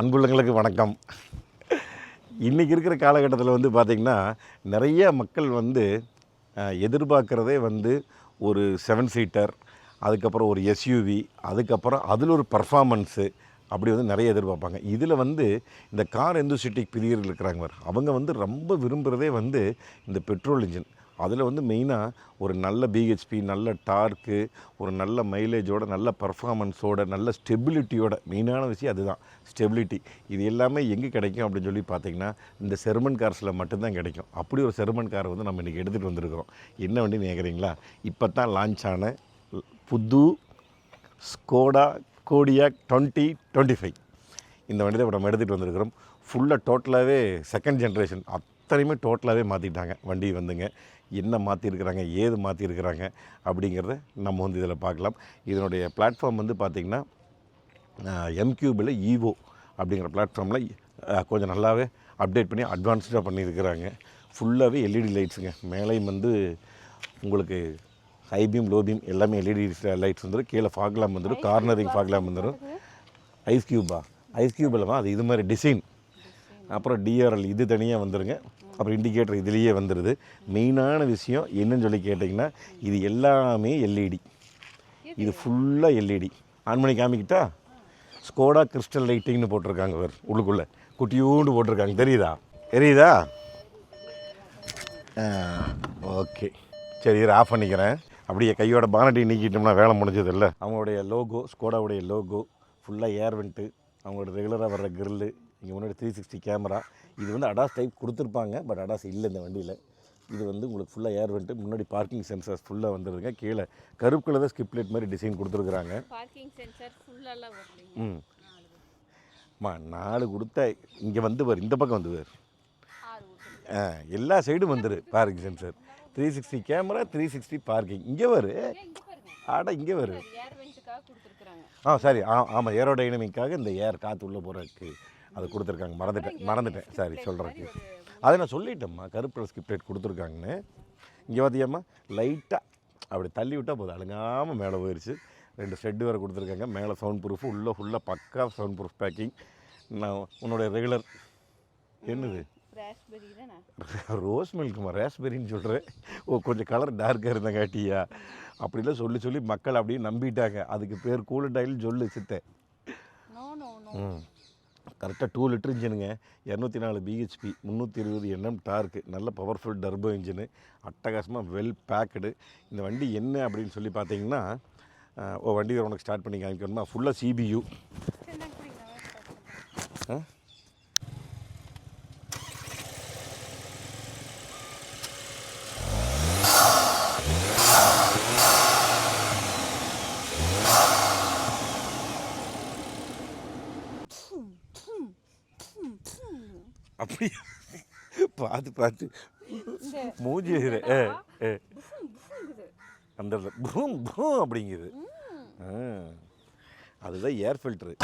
அன்புள்ளங்களுக்கு வணக்கம். இன்றைக்கி இருக்கிற காலகட்டத்தில் வந்து பார்த்திங்கன்னா நிறைய மக்கள் வந்து எதிர்பார்க்குறதே வந்து ஒரு செவன் சீட்டர் அதுக்கப்புறம் ஒரு எஸ்யூவி அதுக்கப்புறம் அதில் ஒரு பர்ஃபார்மன்ஸு அப்படி வந்து நிறைய எதிர்பார்ப்பாங்க. இதில் வந்து இந்த கார் எந்தூசிட்டிக் பிரியர்கள் இருக்கிறாங்க அவங்க வந்து ரொம்ப விரும்புகிறதே வந்து இந்த பெட்ரோல் இன்ஜின் அதில் வந்து மெயினாக ஒரு நல்ல பிஹெச்பி நல்ல டார்க்கு ஒரு நல்ல மைலேஜோட நல்ல பர்ஃபார்மன்ஸோட நல்ல ஸ்டெபிலிட்டியோட மெயினான விஷயம் அதுதான். ஸ்டெபிலிட்டி இது எல்லாமே எங்கே கிடைக்கும் அப்படின்னு சொல்லி பார்த்தீங்கன்னா இந்த செர்மன் கார்ஸில் மட்டும்தான் கிடைக்கும். அப்படி ஒரு செர்மன் காரை வந்து நம்ம இன்றைக்கி எடுத்துகிட்டு வந்திருக்கிறோம். என்ன வண்டி கேட்குறீங்களா இப்போ தான் லான்ச் ஆன புது Skoda Kodiaq twenty twenty five இந்த வண்டி தான் இப்போ நம்ம எடுத்துகிட்டு வந்திருக்கிறோம். ஃபுல்லாக டோட்டலாகவே செகண்ட் ஜென்ரேஷன் அத்தனையுமே டோட்டலாகவே மாற்றிட்டாங்க வண்டி வந்துங்க. என்ன மாற்றிருக்கிறாங்க ஏது மாற்றிருக்கிறாங்க அப்படிங்கிறத நம்ம வந்து இதில் பார்க்கலாம். இதனுடைய பிளாட்ஃபார்ம் வந்து பார்த்திங்கன்னா எம்கியூபில் ஈவோ அப்படிங்கிற பிளாட்ஃபார்மில் கொஞ்சம் நல்லாவே அப்டேட் பண்ணி அட்வான்ஸ்டாக பண்ணியிருக்கிறாங்க. ஃபுல்லாகவே எல்இடி லைட்ஸுங்க மேலேயும் வந்து உங்களுக்கு ஹை பீம் லோ பீம் எல்லாமே எல்இடி லைட்ஸ் வந்துடும் கீழே ஃபாக்லாம் வந்துடும் கார்னரிங் ஃபாக்லாம் வந்துடும் ஐஸ் கியூபா ஐஸ் கியூப் இல்லைமா அது இது மாதிரி டிசைன் அப்புறம் டிஆர்எல் இது தனியாக வந்துருங்க. அப்புறம் இண்டிகேட்டர் இதுலேயே வந்துடுது மெயினான விஷயம் என்னன்னு சொல்லி கேட்டிங்கன்னா இது எல்லாமே எல்இடி இது ஃபுல்லாக எல்இடி ஆன் பண்ணி காமிக்கிட்டா? ஸ்கோடா கிறிஸ்டல் லைட்டிங்னு போட்டிருக்காங்க வேறு உள்ளுக்குள்ளே. குட்டியூண்டு போட்டிருக்காங்க. தெரியுதா? தெரியுதா? ஓகே சரி இதை ஆஃப் பண்ணிக்கிறேன். அப்படியே கையோட பானட்டி நீக்கிட்டோம்னா வேலை முடிஞ்சது இல்லை அவங்களுடைய லோகோ ஸ்கோடாவுடைய லோகோ ஃபுல்லாக ஏர் வெண்ட்டு அவங்களோட ரெகுலராக வர்ற கிரில்லு இங்கே முன்னாடி த்ரீ சிக்ஸ்டி கேமரா இது வந்து அடாஸ் டைப் கொடுத்துருப்பாங்க பட் அடாஸ் இல்லை இந்த வண்டியில். இது வந்து உங்களுக்கு ஃபுல்லாக ஏர் வெண்ட்டு முன்னாடி பார்க்கிங் சென்சர்ஸ் ஃபுல்லாக வந்துருதுங்க கீழே கருப்பு கலர் ஸ்கிப் லைட் மாதிரி டிசைன் கொடுத்துருக்குறாங்க. பார்க்கிங் சென்சார் வரலைங்க. ம். அம்மா நாலு கொடுத்தா இங்கே வந்து பாரு இந்த பக்கம் வந்து பாரு. ஆ எல்லா சைடும் வந்துரு parking sensor three sixty camera three sixty parking இங்கே வரு ஆடா இங்கே வரு ஆ சரி ஆ ஆமாம் ஏரோடைனமிக்காக இந்த ஏர் காற்று உள்ளே போகிறதுக்கு அது கொடுத்துருக்காங்க. மறந்துட்டேன். மறந்துட்டேன். சரி சொல்கிறேன் அதை நான் சொல்லிட்டேம்மா. கருப்பு ஸ்கிப் லைட் கொடுத்துருக்காங்கன்னு. இங்கே பார்த்தியாம்மா லைட்டாக அப்படி தள்ளி விட்டால் போதும். அழுங்காமல் மேலே போயிடுச்சு ரெண்டு ஸ்டெட்டு வேறு கொடுத்துருக்காங்க. மேலே சவுண்ட் ப்ரூஃப் உள்ளே ஃபுல்லாக பக்கா சவுண்ட் ப்ரூஃப் பேக்கிங் நான் உன்னுடைய ரெகுலர் என்னது? ரோஸ் மில்க்குமா ரேஸ்பெரின்னு சொல்கிறேன் ஓ கொஞ்சம் கலர் டார்க்காக இருந்தங்காட்டியா அப்படிலாம் சொல்லி சொல்லி மக்கள் அப்படியே நம்பிட்டாங்க. அதுக்கு பேர் கூலண்டாயில் சொல்லு சித்தேன் ம். கரெக்டாக டூ லிட்டர் இன்ஜினுங்க. இரநூத்தி நாலு பிஹெச்பி முந்நூற்றி இருபது எண்ணம் டார்க்கு நல்ல பவர்ஃபுல் டர்போ இன்ஜினு அட்டகாசமாக வெல் பேக்கடு இந்த வண்டி என்ன அப்படின்னு சொல்லி பார்த்தீங்கன்னா ஓ வண்டி உனக்கு ஸ்டார்ட் பண்ணி காமிக்கணுமா? ஃபுல்லாக சிபியூ சரி நான் குடிங்க நான் start பண்றேன். அப்படி பார்த்து பார்த்து மூஞ்சி. ஏ ஏ. அந்த பூம் பூம் அப்படிங்குது. அதுதான் ஏர் ஃபில்ட்ரு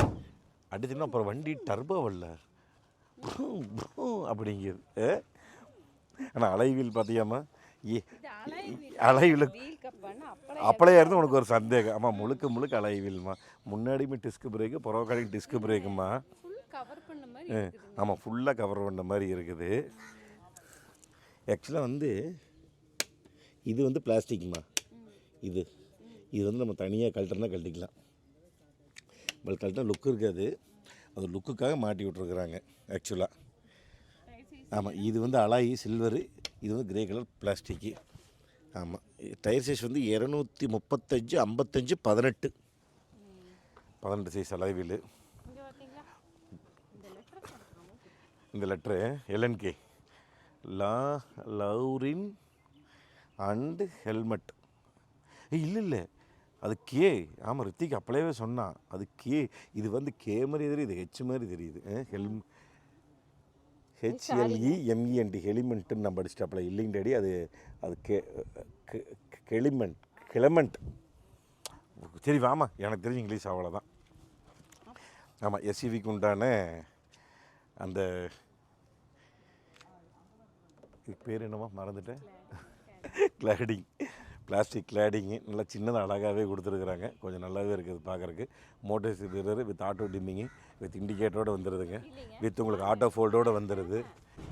அடிச்சுன்னா அப்புறம் வண்டி டர்போ வரல. பூம் பூம் அப்படிங்குது. ஆனால் அலைவில் ஏ இது அலைவில். அலைவில். வீல் கப்பான்னு அப்பளை அப்படியே இருந்து உனக்கு ஒரு சந்தேகம். ஆமாம் முழுக்க முழுக்க அலைவில்மா. முன்னாடியுமே டிஸ்க் பிரேக்கு புறக்காலையும் டிஸ்க் பிரேக்குமா கவர் பண்ண மாதிரி ஆமாம் ஃபுல்லாக கவர் பண்ண மாதிரி இருக்குது. ஆக்சுவலாக வந்து இது வந்து பிளாஸ்டிக்மா? இது. இது வந்து நம்ம தனியாக கழட்டுறனா கழட்டிக்கலாம். பட் கழட்டினா லுக் இருக்காது. அது லுக்குக்காக மாட்டி விட்ருக்குறாங்க ஆக்சுவலாக ஆமாம் இது வந்து அலாய் சில்வரு இது வந்து கிரே கலர் பிளாஸ்டிக்கு ஆமாம் டயர் சைஸ் வந்து இரநூத்தி முப்பத்தஞ்சு ஐம்பத்தஞ்சு பதினெட்டு. பதினெட்டு சைஸ் அலாய்வில் இங்கே பார்த்தீங்களா இந்த லெட்டர் இந்த லெட்ரு எல்என்கே லா லவ்ரின் அண்டு ஹெல்மெட் இல்லை இல்லை. அது கே ஆமாம் ரித்திக் அப்பளவே சொன்னான் அது கே இது வந்து கே மாதிரி தெரியுது ஹெச் மாதிரி தெரியுது. ஹெல்ம் ஹெச்எல்இ எம்இஎன்டி ஹெலிமெண்ட்டுன்னு நம்ம படிச்சிட்டாப்புல இல்லைங்க டேடி அது அது கே கெலிமெண்ட் கிளமெண்ட் சரி வாமா. எனக்கு தெரிஞ்சு இங்கிலீஷ் அவ்வளோதான் ஆமாம் எஸ்இவிக்கு உண்டான அந்த பேர் என்னவா மறந்துட்டேன். கிளாடிங் பிளாஸ்டிக் கிளாடிங்கு நல்லா சின்னதாக அழகாகவே கொடுத்துருக்குறாங்க. கொஞ்சம் நல்லாவே இருக்குது பார்க்குறக்கு motor mirror with auto dimming with இண்டிகேட்டரோட வந்துடுதுங்க வித் உங்களுக்கு ஆட்டோ ஃபோல்டோட வந்துடுது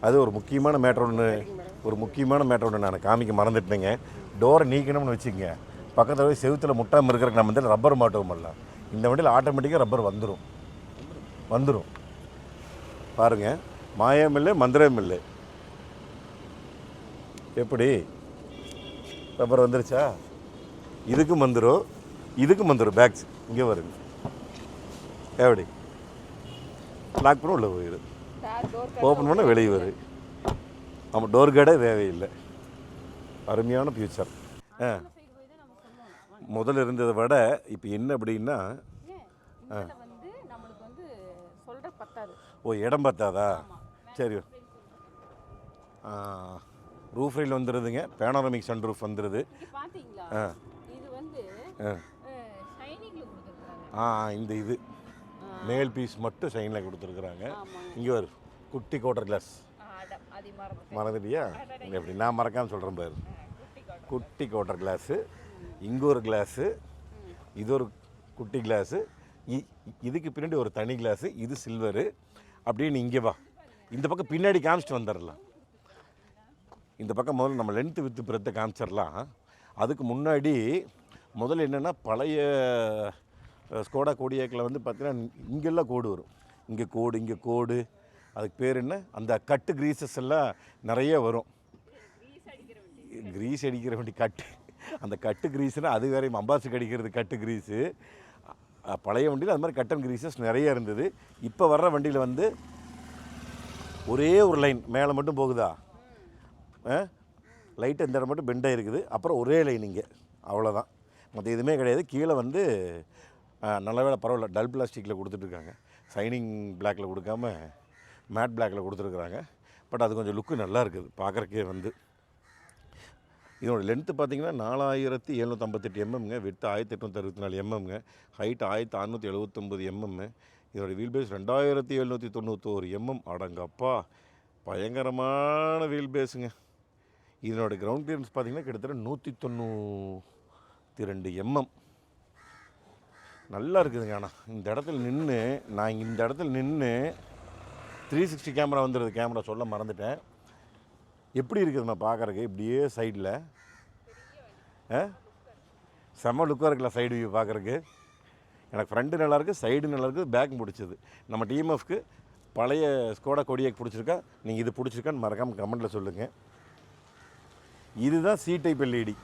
அது ஒரு முக்கியமான மேட்ரு ஒன்று ஒரு முக்கியமான மேட்ரு ஒன்று நான் காமிக்க மறந்துட்டேங்க. டோரை நீக்கணும்னு வச்சுக்கங்க. பக்கத்தில் போய் செவுத்தில் முட்டாமல் இருக்கிறக்கு நம்ம வந்து ரப்பர் மாட்டோம் பண்ணலாம் இந்த வண்டியில் ஆட்டோமேட்டிக்காக ரப்பர் வந்துடும் வந்துடும் பாருங்கள் மாயமில்லு மந்திரம் இல்லை எப்படி? ரப்பர் வந்துருச்சா? இதுக்கு மந்திரம் இதுக்கும் மந்திரம் பேக்ஸ் இங்கே வருங்க. எப்படி? லாக் பண்ண உள்ள போயிடு ஓப்பன் பண்ண வெளியே வரும் ஆமாம் டோர் கார்டே தேவையில்லை. அருமையான ஃபியூச்சர் ஆ. முதல்ல இருந்ததை விட இப்போ என்ன அப்படின்னா ஆ. ஓ இடம் பத்தாதா? சரி. ரூஃப் ரைல் வந்துடுதுங்க பேனோரமிக் சன் ரூஃப் வந்துடுது பார்த்தீங்களா ஆ. ஆ. இந்த இது. மேல் பீஸ் மட்டும் ஷைனில் கொடுத்துருக்குறாங்க. இங்கே ஒரு குட்டி கோட்டர் கிளாஸ் மறந்துட்டியா? எப்படி நான் மறக்காமல் சொல்கிறேன் பாரு. குட்டி காட்டு குட்டி கோட்டர் கிளாஸு இங்கே ஒரு கிளாஸு இது ஒரு குட்டி கிளாஸு இ- இதுக்கு பின்னாடி ஒரு தனி கிளாஸு இது சில்வரு அப்படின்னு இங்கே வா. இந்த பக்கம் பின்னாடி காமிச்சிட்டு வந்துடலாம். இந்த பக்கம் முதல்ல நம்ம லென்த்து வித்து பிறத்தை காமிச்சிடலாம். அதுக்கு முன்னாடி முதல்ல என்னென்னா பழைய ஸ்கோடா கோடியாக்கில் வந்து பார்த்திங்கன்னா இங்கெல்லாம் கோடு வரும். இங்கே கோடு இங்கே கோடு. அதுக்கு பேர் என்ன? அந்த கட்டு கிரீசஸ் எல்லாம் நிறைய வரும். கிரீஸ் அடிக்கிற வண்டி. கட்டு அந்த கட்டு கிரீஸ்னால் அது வேறையும். அம்பாசுக்கு அடிக்கிறது கட்டு கிரீஸு பழைய வண்டியில் அது மாதிரி கட்டன் கிரீசஸ் நிறைய இருந்தது. இப்போ வர்ற வண்டியில் வந்து ஒரே ஒரு லைன் மேலே மட்டும் போகுதா? லைட்டு இந்த இடம் மட்டும் பெண்டாக இருக்குது. அப்புறம் ஒரே லைன் இங்கே. அவ்வளோதான் மற்ற எதுவுமே கிடையாது. கீழே வந்து நல்ல வேலை பரவாயில்ல. டல் பிளாஸ்டிக்கில் கொடுத்துட்ருக்காங்க சைனிங் பிளாக்கில் கொடுக்காம மேட் பிளாக்கில் கொடுத்துருக்குறாங்க. பட் அது கொஞ்சம் லுக்கு நல்லா இருக்குது. பார்க்குறக்கே வந்து. இதோட லென்த்து பார்த்தீங்கன்னா நாலாயிரத்தி எழுநூற்றம்பத்தெட்டு எம்எம்ங்க விட்டு ஆயிரத்தி எட்நூற்றி அறுபத்தி நாலு எம்எம்ங்க ஹைட் ஆயிரத்தி அறநூற்றி எழுபத்தொம்பது எம்எம் இதோட வீல் பேஸ் ரெண்டாயிரத்தி எழுநூற்றி தொண்ணூத்தோரு எம்எம் அடங்கப்பா பயங்கரமான வீல் பேஸுங்க இதனோட கிரவுண்ட் கிளியரன்ஸ் பார்த்திங்கன்னா கிட்டத்தட்ட நூற்றி தொண்ணூற்றி ரெண்டு எம்எம் நல்லா இருக்குதுங்க ஆனால் இந்த இடத்துல நின்று நான் இந்த இடத்துல நின்று த்ரீ சிக்ஸ்டி கேமரா வந்துடுது கேமரா சொல்ல மறந்துட்டேன். எப்படி இருக்குதும்மா பார்க்குறக்கு இப்படியே சைடில் செம்ம லுக்காக இருக்குல்ல சைடு வியூ பார்க்குறக்கு எனக்கு ஃப்ரண்ட்டு நல்லாயிருக்கு சைடு நல்லாயிருக்கு பேக் பிடிச்சது. நம்ம டிஎம்எஃப்க்கு பழைய ஸ்கோடா கொடியை பிடிச்சிருக்கா? நீங்கள் இது பிடிச்சிருக்கான்னு மறக்காமல் கமெண்ட்டில் சொல்லுங்கள் இதுதான் சி டைப் எல்இடி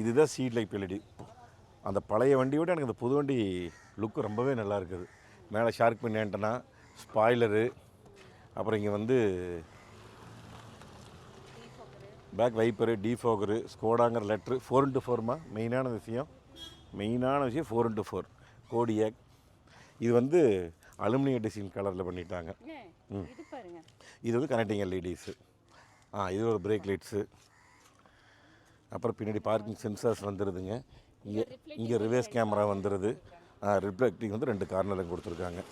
இதுதான் சி டைப் எல்இடி அந்த பழைய வண்டியோட எனக்கு அந்த புது வண்டி லுக்கு ரொம்பவே நல்லா இருக்குது. மேலே ஷார்க் பின் ஏன்டனா ஸ்பாய்லரு அப்புறம் இங்கே வந்து பேக் வைப்பரு டீஃபோகரு ஸ்கோடாங்கிற லெட்ரு ஃபோர் இன்ட்டு ஃபோர்மா மெயினான விஷயம். மெயினான விஷயம் ஃபோர் இன்ட்டு ஃபோர் கோடியாக். இது வந்து அலுமினிய டிசைன் கலரில் பண்ணிட்டாங்க. ஏன் இது வந்து கனெக்டிங் எல்இடிஸு. ஆ இது ஒரு பிரேக் லைட்ஸு. அப்புறம் பின்னாடி பார்க்கிங் சென்சார்ஸ் வந்துடுதுங்க இங்கே இங்கே ரிவர்ஸ் கேமரா வந்துடுது ரிஃப்ளெக்டிங் வந்து ரெண்டு கார்னரில் கொடுத்துருக்காங்க.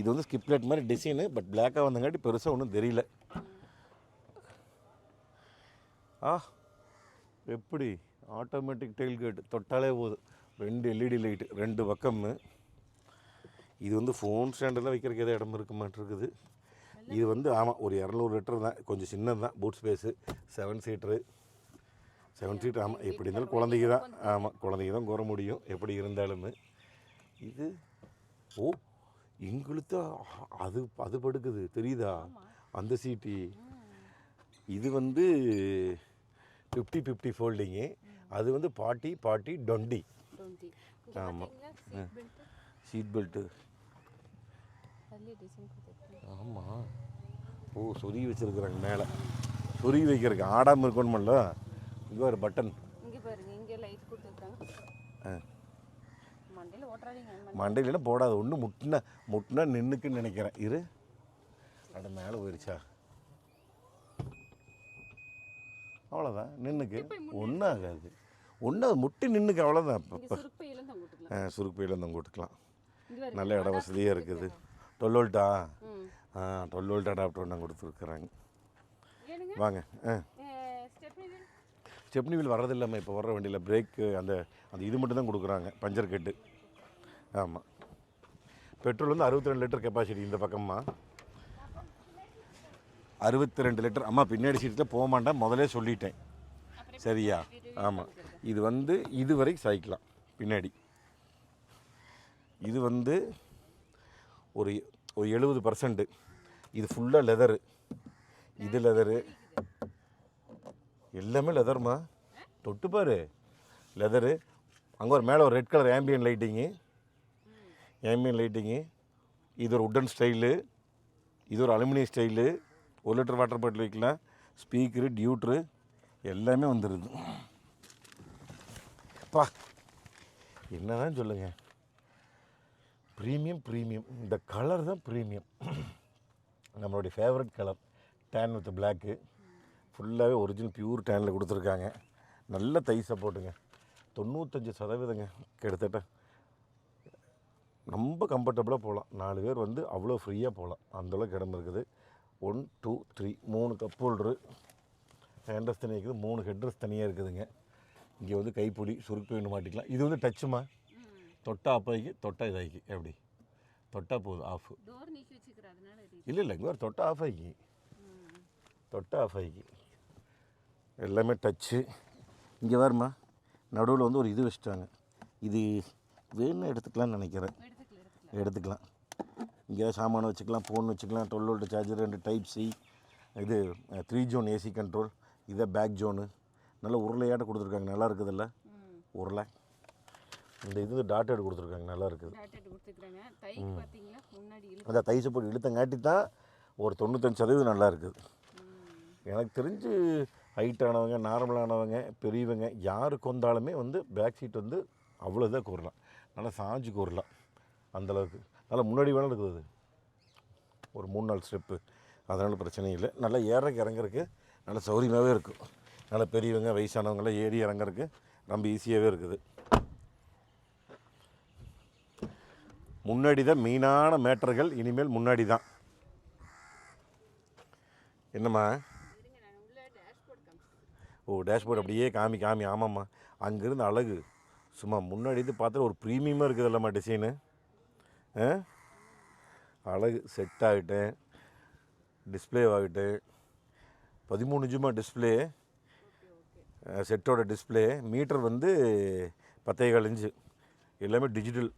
இது வந்து ஸ்கிப் லைட் மாதிரி டிசைனு பட் பிளாக்காக வந்தங்காட்டி பெருசாக ஒன்றும் தெரியல. ஆ எப்படி? ஆட்டோமேட்டிக் டெயில் கேட் தொட்டாலே போதும் ரெண்டு எல்இடி லைட்டு ரெண்டு பக்கமு. இது வந்து ஃபோன் ஸ்டாண்டெல்லாம் வைக்கிறதுக்கு எதாவது இடம் இருக்க மாட்டிருக்குது இது வந்து ஆமாம் ஒரு இரநூறு லிட்டர் தான். கொஞ்சம் சின்னது தான். Boot space seven seater seven seater ஆமாம் எப்படி இருந்தாலும் குழந்தைக்கு தான். ஆமாம் குழந்தைக்கு தான் கூற முடியும் எப்படி இருந்தாலும். இது ஓ எங்களுக்கு அது அது படுக்குது. தெரியுதா? அந்த சீட்டு இது வந்து ஃபிஃப்டி ஃபிஃப்டி ஃபோல்டிங்கு அது வந்து பாட்டி பாட்டி டொண்டி. ஆமாம் சீட் பெல்ட்? Seat belt. ஆமாம் ஓ சொருகி வச்சுருக்குறாங்க மேலே. சொருகி வைக்கிறதுக்கு ஆடாமல் இருக்கணுமில்ல இங்கே ஒரு பட்டன் மண்டையிலாம் போடாது. ஒன்று முட்டினா முட்டினா நின்றுக்குன்னு நினைக்கிறேன். இரு. அட மேலே போயிருச்சா? அவ்வளோதான் நின்றுக்கு ஒன்றும் ஆகாது ஒன்றும் அது முட்டி நின்றுக்கு அவ்வளோதான் போட்டுக்கலாம் சுருக்கு இங்கே பாருங்க நல்ல இட வசதியாக இருக்குது. டுவெல் வோல்ட்டா? ஆ டுவெல் வோல்ட் அடாப்டர் ஒன்று கொடுத்துருக்குறாங்க. வாங்க. ஆ. Stepney wheel? வர்றதில்லாமல் இப்போ வர்ற வண்டியில் பிரேக்கு அந்த அந்த இது மட்டும் தான் கொடுக்குறாங்க. பஞ்சர் கட்டு. ஆமாம் பெட்ரோல் வந்து அறுபத்தி ரெண்டு லிட்டர் கெப்பாசிட்டி இந்த பக்கம்மா. அறுபத்தி ரெண்டு லிட்டர். அம்மா பின்னாடி சீட்டில் போக மாட்டேன். முதலே சொல்லிட்டேன். சரியா? ஆமாம் இது வந்து இது வரைக்கும் சாய்க்கலாம் பின்னாடி. இது வந்து ஒரு ஒரு எழுபது பர்சன்ட்டு இது ஃபுல்லாக லெதரு இது லெதரு எல்லாமே லெதர்மா தொட்டுப்பார் லெதரு அங்கே ஒரு மேலே ஒரு red colour ambient lighting ambient lighting இது ஒரு உட்டன் ஸ்டைலு இது ஒரு அலுமினியம் ஸ்டைலு ஒரு லிட்டர் வாட்டர் பாட்டில் வைக்கலாம் ஸ்பீக்கரு டியூட்ரு எல்லாமே வந்துடுது பா என்னதான் சொல்லுங்க. ப்ரீமியம் ப்ரீமியம் இந்த கலர் தான் ப்ரீமியம் நம்மளுடைய favourite colour tan with black ஃபுல்லாகவே ஒரிஜினல் பியூர் டேனில் கொடுத்துருக்காங்க. நல்ல தை சப்போர்ட்டுங்க தொண்ணூத்தஞ்சு சதவீதங்க கிட்டத்தட்ட. ரொம்ப கம்ஃபர்டபுளாக போகலாம். நாலு பேர் வந்து அவ்வளோ ஃப்ரீயாக போகலாம். அந்தளவுக்கு இடம் இருக்குது. ஒன் டூ த்ரீ மூணு கப் ஹோல்ட்ரு ஹேண்ட்ரஸ் தனியாக இருக்குது மூணு ஹெட்ரஸ் தனியாக இருக்குதுங்க. இங்கே வந்து கைப்புடி சுருக்கு வேணும் மாட்டிக்கலாம். இது வந்து டச்சுமா தொட்டா அப்பாய்க்கு தொட்டா இதாய்க்கு. எப்படி? தொட்டா போதும் ஆஃப் இல்லை இல்லை இங்கே தொட்டா ஆஃப் ஆகி தொட்டா ஆஃப் ஆகி எல்லாமே டச்சு இங்கே வருமா நடுவில் வந்து ஒரு இது வச்சுட்டாங்க. இது வேணும்னு எடுத்துக்கலாம்னு நினைக்கிறேன். எடுத்துக்கலாம். இங்கே சாமான வச்சுக்கலாம் ஃபோன் வச்சுக்கலாம் டுவெல் வோல்ட் சார்ஜர் ரெண்டு டைப் சி இது த்ரீ ஜோன் ஏசி கண்ட்ரோல் இதை பேக் ஜோனு நல்ல உருளையாட்ட கொடுத்துருக்காங்க நல்லா இருக்குதுல்ல? உருளை. இந்த இது டாட்டட் கொடுத்துருக்காங்க நல்லா இருக்குது. அந்த தைசு போட்டு இழுத்தங்காட்டி தான் ஒரு தொண்ணூத்தஞ்சு சதவீதம் நல்லா இருக்குது. எனக்கு தெரிஞ்சு ஹைட்டானவங்க நார்மலானவங்க பெரியவங்க யாருக்கு வந்தாலுமே வந்து பேக் சீட் வந்து அவ்வளோதான் கூறலாம். நல்லா சாஞ்சு கூறலாம். அந்தளவுக்கு நல்லா முன்னாடி வேணால் இருக்குது ஒரு மூணு நாலு ஸ்டெப்பு அதனால் பிரச்சனை இல்லை. நல்லா ஏறக்கு இறங்குறதுக்கு நல்ல சௌரியமாகவே இருக்கும் நல்ல பெரியவங்க வயசானவங்களாம் ஏறி இறங்குறதுக்கு ரொம்ப ஈஸியாகவே இருக்குது. முன்னாடி தான் மெயினான மேட்டர்கள் இனிமேல் முன்னாடி தான். என்னம்மா? ஓ டேஷ்போர்ட் அப்படியே காமி காமி. ஆமாம்மா. அங்கேருந்து அழகு. சும்மா முன்னாடி இது பார்த்தா ஒரு ப்ரீமியமாக இருக்குதுல்லம்மா டிசைனு அழகு செட் ஆகிட்டேன். டிஸ்பிளே ஆகிட்டேன் பதிமூணு ஜூமா டிஸ்பிளே செட்டோட டிஸ்பிளே மீட்டர் வந்து பத்தே கால் இன்ச்சு. எல்லாமே டிஜிட்டல்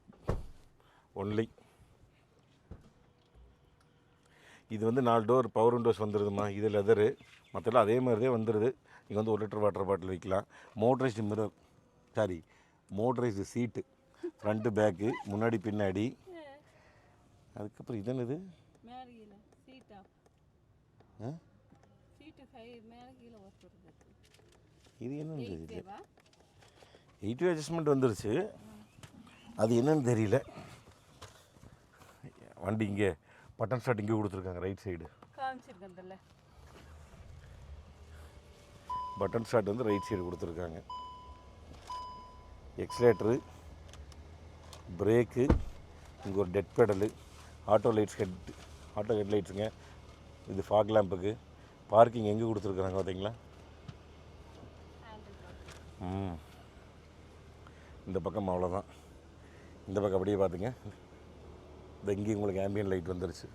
ஒன்லி இது வந்து நாலு டோர் பவர் விண்டோஸ் வந்துடுதுமா இது லெதரு மற்றெல்லாம் அதே மாதிரி தான் வந்துடுது இங்கே வந்து ஒரு லிட்டர் வாட்டர் பாட்டில் வைக்கலாம். Motorised mirror sorry motorised seat front back முன்னாடி பின்னாடி. அதுக்கப்புறம் இது? என்னது மேலே கீழே சீட்டா ஆ? சீட்டு ஹை மேலே கீழே ஓட்டுறது இது என்னன்னு தெரியல தேவா? எயிட்டி அட்ஜஸ்ட்மெண்ட் வந்துருச்சு. அது என்னன்னு தெரியல. வண்டி இங்கே பட்டன் ஸ்டார்ட் இங்கே கொடுத்துருக்காங்க ரைட் சைடு பட்டன் ஸ்டார்ட் வந்து ரைட் சைடு கொடுத்துருக்காங்க. எக்ஸலேட்ரு பிரேக்கு இங்கே ஒரு dead pedal auto lights head auto head லைட்ஸுங்க. இது ஃபாக் லேம்புக்கு பார்க்கிங் எங்கே கொடுத்துருக்குறாங்க பார்த்தீங்களா ம். இந்த பக்கம் அவ்வளோதான் இந்த பக்கம் அப்படியே பார்த்துங்க இந்த இங்கேயும் உங்களுக்கு ஆம்பியன் லைட் வந்துருச்சு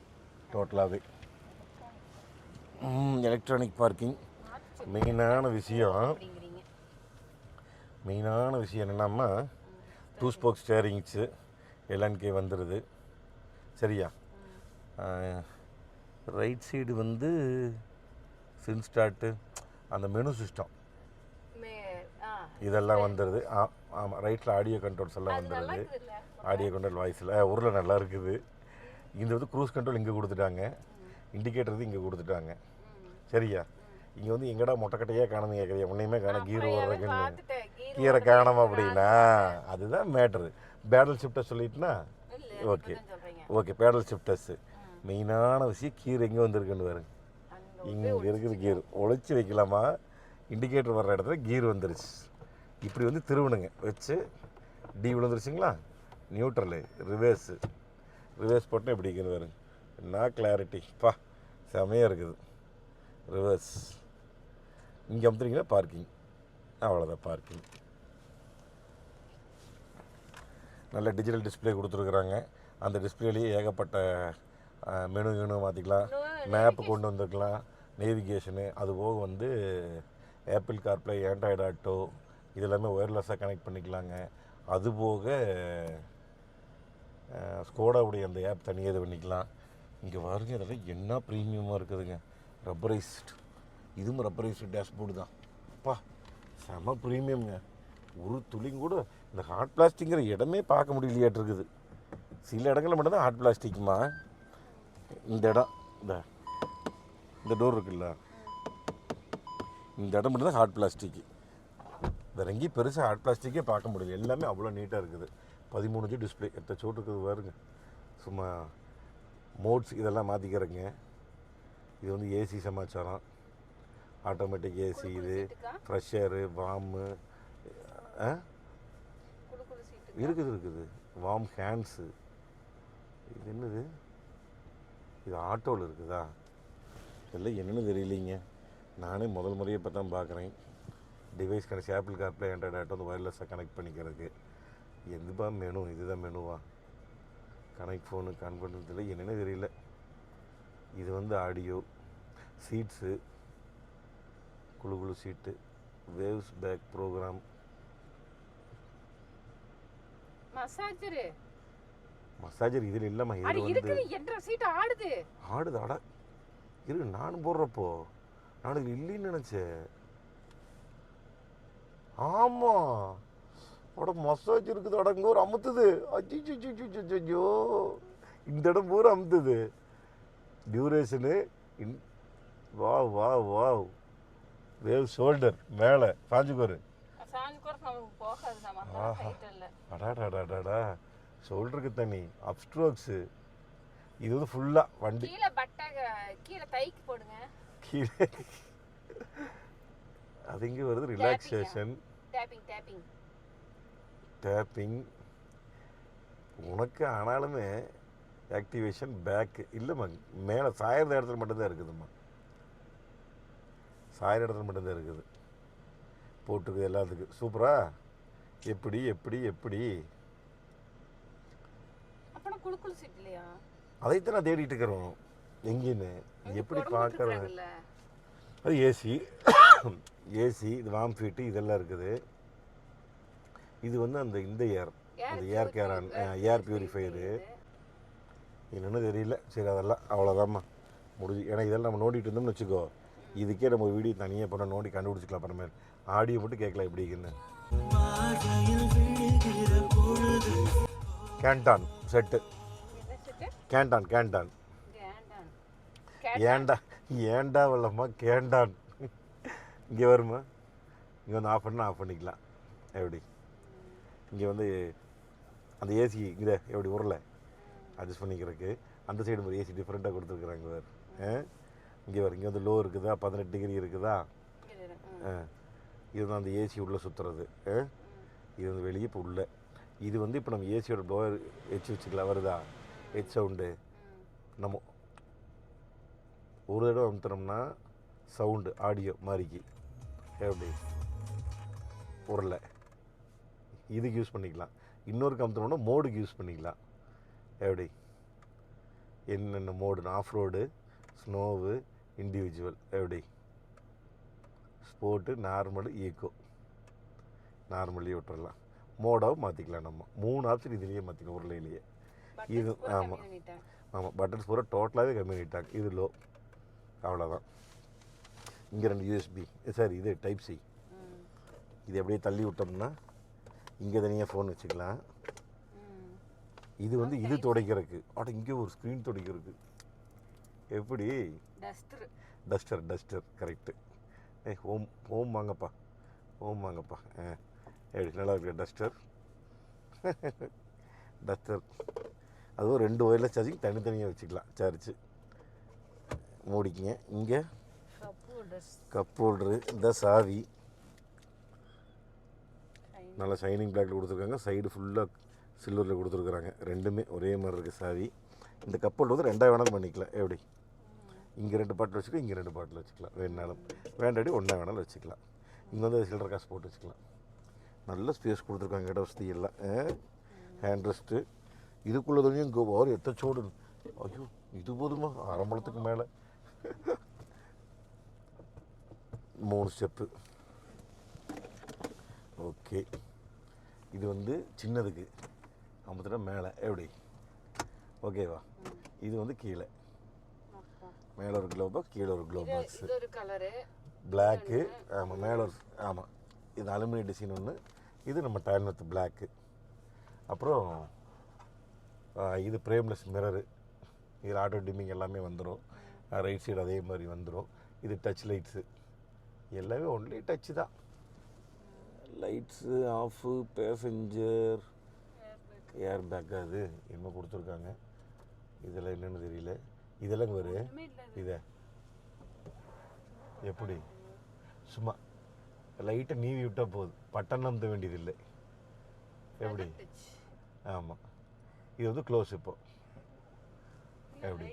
டோட்டலாகவே எலக்ட்ரானிக் பார்க்கிங் மெயினான விஷயம் மெயினான விஷயம் என்னென்னா டூ ஸ்போக் ஸ்டேரிங்ஸு எல்என்கே வந்துடுது சரியா? ரைட் சைடு வந்து சின் ஸ்டார்ட்டு அந்த மெனு சிஸ்டம் இதெல்லாம் வந்துடுது ஆ ஆமாம் ரைட்டில் ஆடியோ கண்ட்ரோல்ஸ் எல்லாம் வந்துடுது ஆடியோ கண்ட்ரோல் வாய்ஸில் உருளை நல்லா இருக்குது இந்த வந்து க்ரூஸ் கண்ட்ரோல் இங்கே கொடுத்துட்டாங்க. இண்டிகேட்டர் இங்கே கொடுத்துட்டாங்க. சரியா? இங்கே வந்து எங்கடா மொட்டைக்கட்டையாக காணுன்னு கேட்குறியா உன்னையுமே காண கீர் ஓடுறதுக்குன்னு கீரை காணாம அப்படின்னா? அதுதான் மேட்ரு பேடல் ஷிஃப்டர் சொல்லிட்டுனா? ஓகே. ஓகே பேடல் ஷிஃப்டர்ஸு மெயினான விஷயம் கீர் எங்கே வந்திருக்குன்னு பாருங்க. இங்கே இருக்குது கீர். ஒழிச்சு வைக்கலாமா? இண்டிகேட்டர் வர்ற இடத்துல கீர் வந்துருச்சு. இப்படி வந்து திருவணுங்க. வச்சு டி விழுந்துருச்சுங்களா? நியூட்ரலு ரிவேர்ஸு ரிவேர்ஸ் போட்டால் இப்படி இருக்குது பாருங்க. என்ன கிளாரிட்டி பா செமையாக இருக்குது. ரிவர்ஸ் இங்கே அமுத்துறீங்கன்னா பார்க்கிங் அவ்வளோதான் பார்க்கிங் நல்ல டிஜிட்டல் டிஸ்ப்ளே கொடுத்துருக்குறாங்க. அந்த டிஸ்பிளேலேயே ஏகப்பட்ட மெனு மெனு மாற்றிக்கலாம் மேப்பு கொண்டு வந்துருக்கலாம். நேவிகேஷனு அது போக வந்து ஆப்பிள் கார்ப்ளே ஆண்ட்ராய்டு ஆட்டோ இது எல்லாமே ஒயர்லெஸ்ஸாக கனெக்ட் பண்ணிக்கலாங்க. அது போக ஸ்கோடாவுடைய அந்த ஆப் தனியாக இது பண்ணிக்கலாம். இங்கே பாருங்க இதெல்லாம் என்ன ப்ரீமியமாக இருக்குதுங்க. ரப்பரைஸ்ட் இதுவும் ரப்பரைஸ்டு டேஷ்போர்டு தான். அப்பா செம ப்ரீமியம்ங்க ஒரு துளியும் கூட இந்த ஹாட் பிளாஸ்டிக்கிற இடமே பார்க்க முடியலையாட்டு இருக்குது சில இடங்களில் மட்டும்தான் ஹாட் பிளாஸ்டிக்குமா இந்த இடம் இந்த இந்த டோர் இருக்குல்ல? இந்த இடம் மட்டும்தான் ஹாட் பிளாஸ்டிக்கு வேற எங்கேயும் பெருசாக ஹாட் பிளாஸ்டிக்கே பார்க்க முடியல. எல்லாமே அவ்வளோ நீட்டாக இருக்குது. பதிமூணு இன்ச்சு டிஸ்பிளே எத்த சோட்டு இருக்குது பாருங்க. சும்மா மோட்ஸ் இதெல்லாம் மாற்றிக்கிறேங்க இது வந்து ஏசி சமாச்சாரம். ஆட்டோமேட்டிக் ஏசி இது. ஃப்ரெஷ்ஷரு சீட்டு இருக்குது இருக்குது. வார்ம் ஹேண்ட்ஸு இது என்னது? இது ஆட்டோவில் இருக்குதா? இதெல்லாம் என்னன்னு தெரியலைங்க. நானே முதல் முறையை இப்போ தான் பார்க்குறேன் device connect Apple CarPlay Android Auto வந்து ஒயர்லெஸ்ஸாக கனெக்ட் பண்ணிக்கிறதுக்கு. எதுப்பா மெனு இதுதான் மெனுவா கனெக்ட் ஃபோனு கான்ஃபரன்ஸ் இல்லை என்னன்னு தெரியல. இது வந்து ஆடியோ சீட்ஸு குழு குழு seat waves back program massager massager இதில் இல்லைம்மா வந்து இருக்குது என்ற சீட்டு ஆடுது. ஆடுது அட. இருக்கு நானும் போடுறப்போ. நான் இதில் இல்லைன்னு நினச்சேன். ஆமாம் அட மசாஜ் இருக்குது அடங்க ஒரு அமுத்துது. அஜிஜிஜிஜிஜிஜோ இந்த இடம் பூரா அமுத்துது. டியூரேஷனு இன் வா வா வா வேவ் ஷோல்டர் மேலே சாஞ்சுக்கோரு. சாஞ்சு கூட நமக்கு போகாது அடாடாடாடாடா ஷோல்டருக்கு தண்ணி. அப்ஸ்ட்ரோக்ஸு. இது வந்து ஃபுல்லாக வண்டி. கீழே பட்டை கீழே தைக்கு போடுங்க. கீழே. அது இங்கே வருது ரிலாக்ஸேஷன் டேப்பிங் டேப்பிங் டேப்பிங் உனக்கு ஆனாலுமே ஆக்டிவேஷன் பேக்கு இல்லைம்மா மேலே சாயிற இடத்துல மட்டும்தான் இருக்குதும்மா. சாயிற இடத்துல மட்டும்தான் இருக்குது. போட்டுருக்கு எல்லாத்துக்கும். சூப்பரா எப்படி எப்படி எப்படி? அப்புறம் குழு குழு சீட் இல்லையா? அதைத்தான் நான் தேடிட்டு இருக்கிறோம். எங்கேன்னு? எப்படி பார்க்கறதுல அது ஏசி ஏசி இது வாம் ஃபீட்டு இதெல்லாம் இருக்குது. இது வந்து அந்த இந்த ஏர் அந்த ஏர் கேரான் ஏர் பியூரிஃபையரு என்னன்னு தெரியல. சரி அதெல்லாம் அவ்வளோதாம்மா முடிஞ்சு ஏன்னா இதெல்லாம் நம்ம நோண்டிட்டு இருந்தோம்னு வச்சுக்கோ. இதுக்கே நம்ம வீடியோ தனியாக பண்ண நோண்டி கண்டுபிடிச்சிக்கலாம் அப்புறமேல் ஆடியோ மட்டும் கேட்கலாம் எப்படி இருக்குன்னு. கேண்டான் செட்டு கேண்டான் கேண்டான் ஏண்டா ஏண்டா வரலம்மா கேண்டான் இங்கே வருமா? இங்கே வந்து ஆஃப் பண்ணால் ஆஃப் பண்ணிக்கலாம். எப்படி? இங்கே வந்து அந்த ஏசி இங்கே எப்படி உருளை? அட்ஜஸ்ட் பண்ணிக்கிறதுக்கு. அந்த சைடு ஒரு ஏசி டிஃப்ரெண்ட்டாக கொடுத்துருக்குறாங்க வேறு இங்கே வரும் இங்கே வந்து லோ இருக்குதா? பதினெட்டு டிகிரி இருக்குதா? ஆ. இது வந்து அந்த ஏசி உள்ளே சுற்றுறது இது வந்து வெளியே இப்போ உள்ள. இது வந்து இப்போ நம்ம ஏசியோட டோர் ஹெச் வச்சுக்கலாம் வருதா ஹெச் சவுண்டு நம்ம ஒரு தடவை அமுத்துனோம்னா சவுண்டு ஆடியோ மாதிரிக்கு எப்படி உருளை இதுக்கு யூஸ் பண்ணிக்கலாம். இன்னொருக்கு அமுத்தினோம்னா மோடுக்கு யூஸ் பண்ணிக்கலாம். எப்படி என்னென்ன mode off road snow individual எப்படி ஸ்போர்ட்டு நார்மலு ஈக்கோ நார்மலி விட்டுறலாம். மோடாவும் மாற்றிக்கலாம் நம்ம. மூணு ஆப்ஷன் இதுலேயே மாற்றிக்கலாம் உருளையிலேயே. இது ஆமாம் ஆமாம் பட்டன்ஸ் பூரா டோட்டலாகவே கம்மி பண்ணிட்டாங்க இது லோ அவ்வளோதான் இங்கே ரெண்டு யூஎஸ்பி சாரி இது டைப் சி இது அப்படியே தள்ளி விட்டோம்னா இங்கே தனியாக ஃபோன் வச்சுக்கலாம். இது வந்து இது துடைக்கிறதுக்கு. அட இங்கே ஒரு ஸ்க்ரீன் துடைக்கிறதுக்கு. எப்படி? டஸ்டர் டஸ்டர் டஸ்டர் கரெக்டு ஏ ஹோம் ஹோம் வாங்கப்பா. ஹோம் வாங்கப்பா. ஆ. எப்படி நல்லா இருக்கு டஸ்டர்? டஸ்டர். அதுவும் ரெண்டு ஒயர்லெஸ் சார்ஜிங் தனித்தனியாக வச்சுக்கலாம். சார்ஜ் மூடிக்கிங்க. இங்கே கப் ஹோல்டரு இந்த சாவி. நல்லா ஷைனிங் பிளாக்ல கொடுத்துருக்காங்க. சைடு ஃபுல்லாக சில்வரில் கொடுத்துருக்குறாங்க. ரெண்டுமே ஒரே மாதிரி இருக்குது சாவி. இந்த கப் ஹோல்டர் வந்து ரெண்டாக வேணாலும் பண்ணிக்கலாம். எப்படி? இங்கே ரெண்டு பாட்டில் வச்சுக்கலாம் இங்கே ரெண்டு பாட்டில் வச்சுக்கலாம். வேணாலும். வேண்டாடி ஒன்றா வேணாலும் வச்சுக்கலாம். இங்கே வந்து சில்லற காசு போட்டு வச்சுக்கலாம். நல்ல ஸ்பேஸ் கொடுத்துருக்காங்க இட வசதி எல்லாம். ஹேண்ட் ரெஸ்ட்டு இதுக்குள்ளதையும் இங்கே வாரி எத்தச்சோடு ஐயோ இது போதுமா? ஆரம்பளத்துக்கு மேலே. மூணு ஸ்டெப்பு ஓகே இது வந்து சின்னதுக்கு. ஐம்பத்தி மேலே. எப்படி? ஓகேவா இது வந்து கீழே. மேலே ஒரு க்ளோ பாக்ஸ் கீழே ஒரு க்ளோ பாக்ஸ் ஒரு பிளாக்கு ஆமாம் மேலே ஒரு ஆமாம் இது அலுமினியம் டிசைன் ஒன்று இது நம்ம டைல்நத் பிளாக்கு அப்புறம் இது பிரேம்லெஸ் மிரரு இதில் ஆட்டோ டிம்மிங் எல்லாமே வந்துடும் ரைட் சைடு அதே மாதிரி வந்துடும் இது டச் லைட்ஸு எல்லாமே ஒன்லி டச்சு தான். Lights off passenger air bag அது என்ன கொடுத்துருக்காங்க. இதெல்லாம் என்னென்னு தெரியல. இதெல்லாம் இது. இதை. எப்படி? சும்மா. லைட்டை நீவி விட்டால் போகுது பட்டன் நம்ப வேண்டியதில்லை. எப்படி. ஆமாம் இது வந்து க்ளோஸ் இப்போ. எப்படி?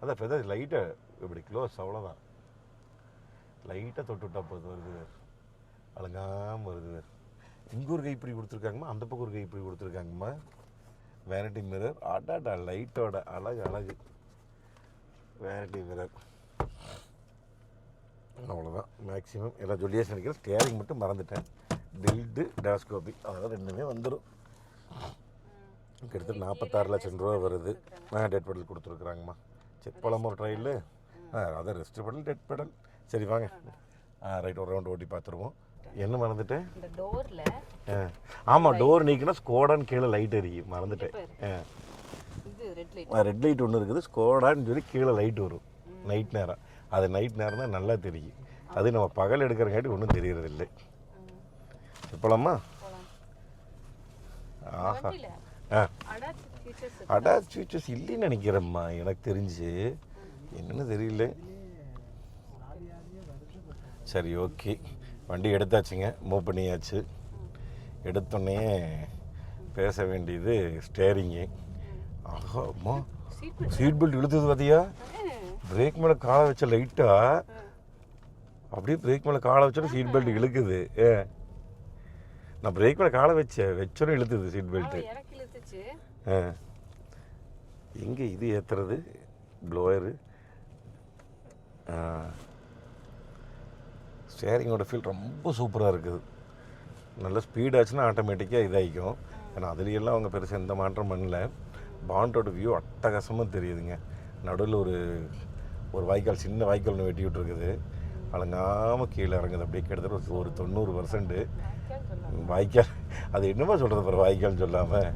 அதான் ஃபெதர் லைட்டை இப்படி க்ளோஸ் அவ்வளோதான் லைட்டாக தொட்டு விட்டா போதும் வருது வேறு அழகாமல் வருது வேறு இங்கே ஒரு கைப்பிடி கொடுத்துருக்காங்கம்மா அந்த பக்கம் ஒரு கைப்பிடி கொடுத்துருக்காங்கம்மா. வேனிட்டி மிரர் அடாடா லைட்டோட அழகு அழகு. வேனிட்டி மிரர் அவ்வளோதான் மேக்ஸிமம் எல்லாம் சொல்லியே நினைக்கிறேன் ஸ்டேரிங் மட்டும் மறந்துட்டேன். பில்டு டேஸ்கோபி அதெல்லாம் ரெண்டுமே வந்துடும் கிட்டத்தட்ட நாற்பத்தாறு லட்சம் ரூபா வருது. ஆ டெட் பெடல் கொடுத்துருக்குறாங்கம்மா. செக் போலாமா ஒரு ட்ரையில் ஆ அதான் ரெஸ்ட் பெடல் டெட் பெடல் சரி வாங்க. ஆ ரைட் ஒரு ரவுண்ட் ஓட்டி பார்த்துருவோம். என்ன மறந்துட்டேன்? டோர்ல ஆ ஆமாம் டோர் நீக்கினா ஸ்கோடான்னு கீழே லைட் எரியும். மறந்துட்டேன். ஆ. ரெட் லைட் ஒன்று இருக்குது. ஸ்கோடான்னு சொல்லி கீழே லைட் வரும். நைட் நேரம். அது நைட் நேரம் தான் நல்லா தெரியும். அது நம்ம பகல் எடுக்கிறங்காட்டி ஒன்றும் தெரியறதில்லை. போலாம் ஆஹா. ஆ. அடாச் ஃபீச்சர்ஸ் இல்லைன்னு நினைக்கிறேம்மா எனக்கு தெரிஞ்சு. என்னன்னு தெரியல. சரி ஓகே. வண்டி எடுத்தாச்சுங்க மூவ் பண்ணியாச்சு. எடுத்தோடனே பேச வேண்டியது ஸ்டேரிங்கு ஆஹா அம்மா. சீட் சீட் பெல்ட் இழுத்தது பார்த்தியா பிரேக் மேலே காலை வச்ச லைட்டாக அப்படியே பிரேக் மேலே காலை வச்சோட சீட் பெல்ட் இழுக்குது. ஏ நான் பிரேக் மேலே காலை வச்சேன் வச்சோன்னு இழுத்துது சீட் பெல்ட்டு ஆ எங்கே இது ஏற்றுறது ப்ளோயரு ஸ்டேரிங்கோட ஃபீல் ரொம்ப சூப்பராக இருக்குது. நல்ல ஸ்பீட் ஆச்சுன்னா ஆட்டோமேட்டிக்காக இதாகிக்கும். ஏன்னா அதுலையெல்லாம் அவங்க பெருசாக எந்த மாற்றம் பண்ணல. பாண்டோட வியூ அட்டகாசமாக தெரியுதுங்க. நடுவில் ஒரு ஒரு வாய்க்கால் சின்ன வாய்க்கால் ஒன்று வெட்டி விட்டுருக்குது அலங்காமல் கீழே இறங்குது. அப்படியே கிட்டத்தட்ட ஒரு- தொண்ணூறு பர்சன்ட்டு வாய்க்கால் அது என்னமோ சொல்கிறது அப்புறம் வாய்க்கால்னு சொல்லாமல்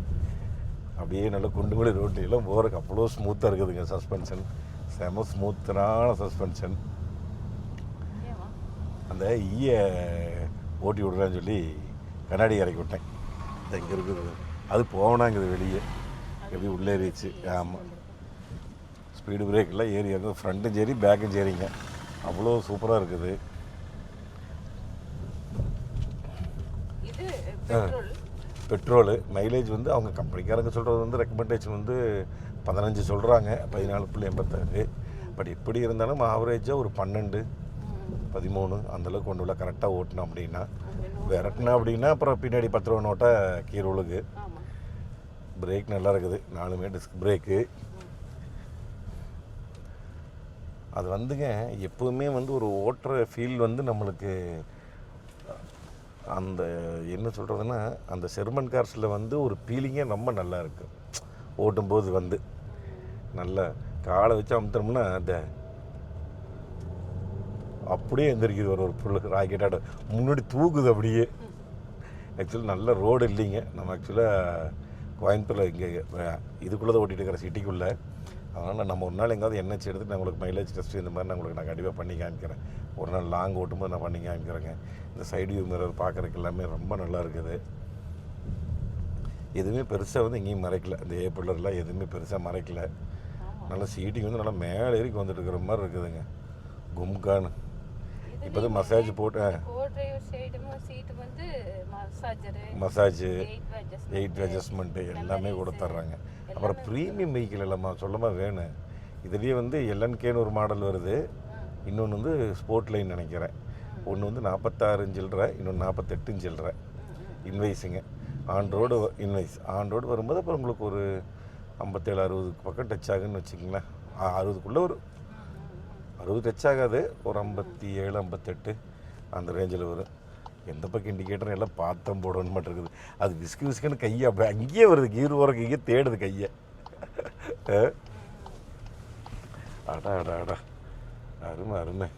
அப்படியே நல்லா குண்டுகுடி ரோட்டிலாம் போகிறதுக்கு அவ்வளோ ஸ்மூத்தாக இருக்குதுங்க சஸ்பென்ஷன் செம ஸ்மூத்தனான சஸ்பென்ஷன் அந்த ஈய ஓட்டி விடுறேன்னு சொல்லி கண்ணாடி இறக்கி விட்டேன். இங்கே இருக்குது? அது போனாங்குது வெளியே. எப்படி உள்ளேறிச்சு ஆமாம் ஸ்பீடு பிரேக்கெல்லாம் ஏறி இறங்கும் ஃப்ரண்ட்டும் சரி பேக்கும் சரிங்க அவ்வளோ சூப்பராக இருக்குது பெட்ரோல் மைலேஜ் வந்து அவங்க கம்பெனிக்காரங்க சொல்கிறது வந்து ரெக்கமெண்டேஷன் வந்து பதினஞ்சு சொல்கிறாங்க பதினாலு புள்ளி எண்பத்தாறு பட் எப்படி இருந்தாலும் ஆவரேஜாக ஒரு பன்னெண்டு பதிமூணு அந்தளவுக்கு கொண்டு உள்ள கரெக்டாக ஓட்டணும் அப்படின்னா விரட்டினா அப்படின்னா அப்புறம் பின்னாடி பத்து ரூபா நோட்டை உழுகு ஆமா பிரேக் நல்லா இருக்குது நாலுமே டிஸ்க் பிரேக்கு அது வந்துங்க எப்போவுமே வந்து ஒரு ஓட்டுற ஃபீல் வந்து நம்மளுக்கு அந்த என்ன சொல்கிறதுன்னா அந்த செர்மன் கார்ஸில் வந்து ஒரு ஃபீலிங்கே ரொம்ப நல்லா இருக்கும் ஓட்டும்போது வந்து நல்லா காலை வச்சு அமுத்தோம்னா அந்த அப்படியே எந்திரிக்குது ஒரு ஒரு புல்லு ராக்கெட்டாட முன்னாடி தூக்குது அப்படியே. ஆக்சுவலி நல்ல ரோடு இல்லைங்க. நம்ம ஆக்சுவலாக கோயம்புத்தூரில் இங்கே இதுக்குள்ளே தான் ஓட்டிகிட்டு இருக்கிற சிட்டிக்குள்ளே அதனால் நம்ம ஒரு நாள் எங்காவது என்ஹெச் எடுத்து நான் உங்களுக்கு மைலேஜ் டெஸ்ட் இந்த மாதிரி நான் உங்களுக்கு நான் கண்டிப்பாக பண்ணி காமிக்கிறேன். ஒரு நாள் லாங் ஓட்டும்போது நான் பண்ணி காமிக்கிறேங்க. இந்த சைடு வியூ மிரர் பார்க்குறதுக்கு எல்லாமே ரொம்ப நல்லா இருக்குது. எதுவுமே பெருசாக வந்து எங்கேயும் மறைக்கல. இந்த ஏ பில்லர்லாம் எதுவுமே பெருசாக மறைக்கல. நல்லா சீட்டிங் வந்து நல்லா மேலே ஏறிக்கு வந்துட்டு இருக்கிற மாதிரி இருக்குதுங்க. கும்கான்னு இப்போ தான் மசாஜ் போட்டு மசாஜு எயிட் வெயிட் அட்ஜஸ்ட்மெண்ட்டு எல்லாமே கொடுத்துட்றாங்க. அப்புறம் ப்ரீமியம் வெஹிக்கிள் இல்லைம்மா சொல்லமா வேணும் இதுலேயே வந்து எல்என்கேன்னு ஒரு மாடல் வருது. இன்னொன்று வந்து ஸ்போர்ட் லைன் நினைக்கிறேன். ஒன்று வந்து நாற்பத்தாறு சில்லற இன்னொன்று நாற்பத்தெட்டு சில்லற இன்வைஸுங்க on road invoice on road வரும்போது அப்புறம் உங்களுக்கு ஒரு ஐம்பத்தேழு அறுபது பக்கம் டச் ஆகுன்னு வச்சுங்களேன் அ- அறுபதுக்குள்ளே ஒரு அறுபது டச் ஆகாது. ஒரு ஐம்பத்தி ஏழு ஐம்பத்தெட்டு அந்த ரேஞ்சில் வரும். எந்த பக்கம் இண்டிகேட்டர் எல்லாம் பார்த்தம் போடணும் மட்டும் இருக்குது. அது விஸ்கு விஸ்குன்னு கையை அப்போ அங்கேயே வருது. கீர் ஓரக்கு இங்கே தேடுது கையை. அடா அடா அடா. அருமை அருமை.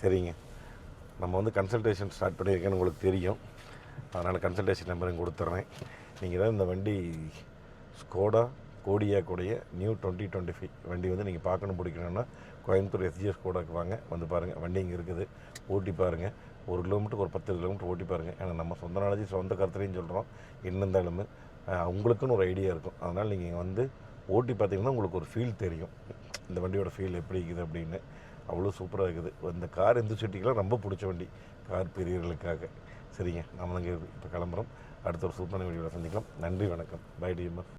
சரிங்க. நம்ம வந்து கன்சல்டேஷன் ஸ்டார்ட் பண்ணியிருக்கேன்னு உங்களுக்கு தெரியும். அதனால் கன்சல்டேஷன் நம்பரையும் கொடுத்துட்றேன் நீங்கள் தான் இந்த வண்டி ஸ்கோடா கோடியா கூடைய நியூ டுவெண்ட்டி டுவெண்ட்டி ஃபைவ் வண்டி வந்து நீங்கள் பார்க்கணும் பிடிக்கணும்னா கோயம்புத்தூர் எஸ்ஜிஎஸ் கோடாக்கு வாங்க வந்து பாருங்கள் வண்டி இங்கே இருக்குது. ஓட்டி பாருங்கள் ஒரு கிலோமீட்டர் ஒரு பத்து கிலோமீட்டர் ஓட்டி பாருங்கள் ஏன்னா நம்ம சொந்த நாலேஜ் சொந்த கருத்துலையும் சொல்கிறோம் என்னந்தாலும் உங்களுக்குன்னு ஒரு ஐடியா இருக்கும். அதனால் நீங்கள் வந்து ஓட்டி பார்த்தீங்கன்னா உங்களுக்கு ஒரு ஃபீல் தெரியும். இந்த வண்டியோட ஃபீல் எப்படி இருக்குது அப்படின்னு. அவ்வளோ சூப்பராக இருக்குது. இந்த கார் இந்த சிட்டிக்கெலாம் ரொம்ப பிடிச்ச வண்டி? கார் பெரியவர்களுக்காக. சரிங்க. நம்ம இங்கே இப்போ கிளம்புறோம். அடுத்த ஒரு சூப்பரான வீடியோவில் சந்திக்கலாம். நன்றி வணக்கம். By TMF